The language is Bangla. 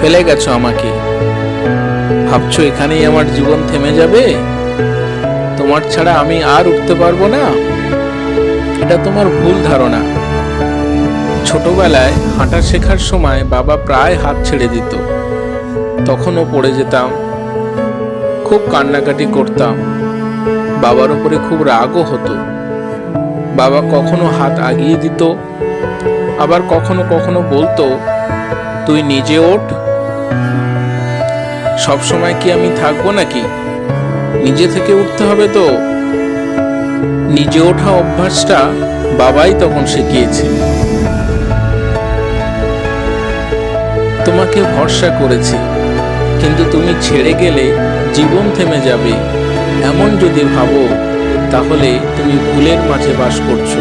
ফেলে গেছো আমাকে। ভাবছ এখানেই আমার জীবন থেমে যাবে? তোমার ছাড়া আমি আর উঠতে পারব না। এটা তোমার ভুল ধারণা। ছোটবেলায় হাঁটা শেখার সময় বাবা প্রায় হাত ছেড়ে দিত। তখনও পড়ে যেতাম। খুব কান্নাকাটি করতাম। বাবার উপরে খুব রাগও হতো। বাবা কখনো হাত আগিয়ে দিত, আবার কখনো কখনো বলতো, তুই নিজে ওঠ সব সময় কি আমি থাকব নাকি? নিজে থেকে উঠতে হবে তো। নিজে ওঠা অভ্যাসটা বাবাই তখন শিখিয়েছে তোমাকে ভরসা করেছি, কিন্তু তুমি ছেড়ে গেলে জীবন থেমে যাবে। এমন যদি ভাবো, তাহলে তুমি ভুলের মাঝে বাস করছ।